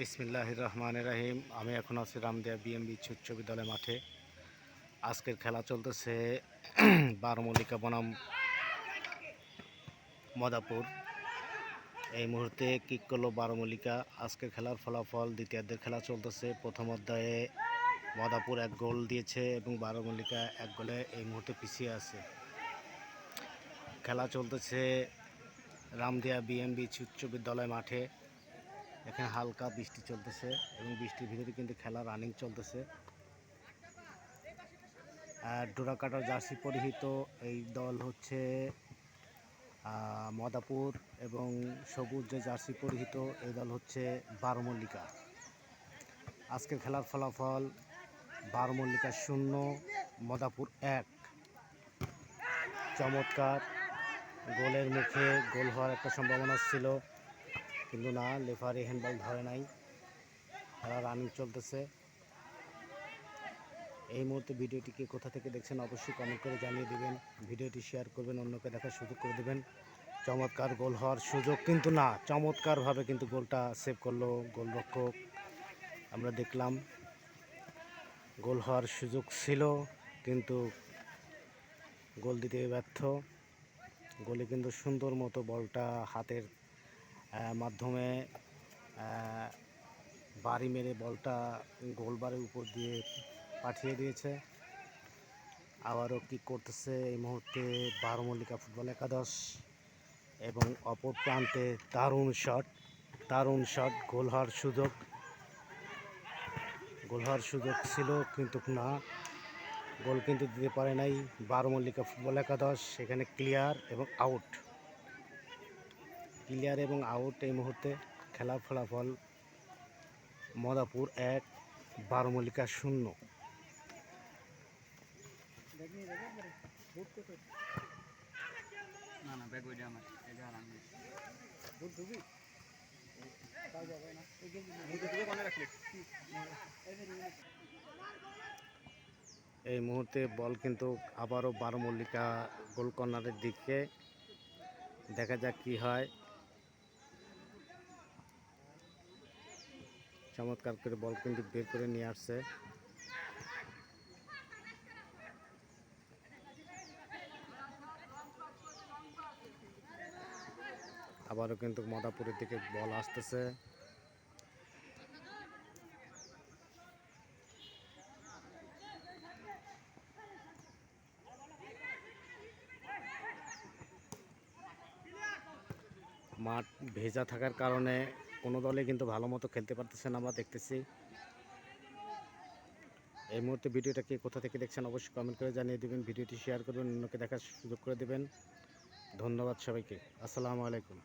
বিসমিল্লাহ রহমান রাহিম। আমি এখন আছি রামদিয়া বিএমবি উচ্চ বিদ্যালয় মাঠে। আজকের খেলা চলতেছে বারমল্লিকা বনাম মদাপুর। এই মুহূর্তে কিক করল বারমল্লিকা। আজকের খেলার ফলাফল, দ্বিতীয়ার্ধের খেলা চলতেছে। প্রথম অধ্যায়ে মদাপুর এক গোল দিয়েছে এবং বারমল্লিকা এক গোলে এই মুহূর্তে পিছিয়ে আছে। খেলা চলতেছে রামদিয়া বিএমবি উচ্চ বিদ্যালয় মাঠে। এখানে হালকা বৃষ্টি চলতেছে এবং বৃষ্টির ভিতরে কিন্তু খেলা রানিং চলতেছে। আর ডোরাকাটার জার্সি পরিহিত এই দল হচ্ছে মদাপুর এবং সবুজ যে জার্সি পরিহিত, এই দল হচ্ছে বারমল্লিকা। আজকের খেলার ফলাফল বারমল্লিকা শূন্য, মদাপুর এক। চমৎকার। গোলের মুখে গোল হওয়ার একটা সম্ভাবনা ছিল। কিন্তু না, লেফারি হ্যান্ডবল ধরে নাই। খেলা রানিং চলতেছে। এই মুহূর্তে ভিডিওটিকে কোথা থেকে দেখছেন অবশ্যই কমেন্ট করে জানিয়ে দেবেন। ভিডিওটি শেয়ার করবেন, অন্যকে দেখার সুযোগ করে দেবেন। চমৎকার গোল হওয়ার সুযোগ কিন্তু না, চমৎকারভাবে কিন্তু গোলটা সেভ করল গোলরক্ষক। আমরা দেখলাম গোল হওয়ার সুযোগ ছিল, কিন্তু গোল দিতে ব্যর্থ। গোলে কিন্তু সুন্দর মতো বলটা হাতের মাধ্যমে বাড়ি মেরে বলটা গোলবারের উপর দিয়ে পাঠিয়ে দিয়েছে। আবারও কি করতেছে এই মুহূর্তে বারো মল্লিকা ফুটবল একাদশ এবং অপর প্রান্তে দারুণ শট দারুণ শট গোল হওয়ার সুযোগ। গোল হওয়ার সুযোগ ছিল, কিন্তু না, গোল কিন্তু দিতে পারে নাই বারো মল্লিকা ফুটবল একাদশ, সেখানে ক্লিয়ার এবং আউট ক্লিয়ার এবং আউট এই মুহূর্তে খেলার ফলাফল মদাপুর এক বারোমল্লিকা শূন্য। না না ব্যাগ ওইটা আমার এটা আর আমি এই মুহূর্তে বল কিন্তু আবারও বারমল্লিকা গোল কর্নারের দিকে। দেখা যাক কি হয়। চমৎকার করে বল কিন্তু বের করে নিয়ে আসছে। আবারও কিন্তু মদাপুরের দিকে বল আসতেছে। মাঠ ভেজা থাকার কারণে কোনো দলে কিন্তু ভালো মতো খেলতে পারতেছে না আমরা দেখতেছি। এই মুহূর্তে ভিডিওটা কে কোথা থেকে দেখছেন অবশ্যই কমেন্ট করে জানিয়ে দেবেন, ভিডিওটি শেয়ার করবেন, অন্যকে দেখার সুযোগ করে দেবেন। ধন্যবাদ সবাইকে, আসসালামু আলাইকুম।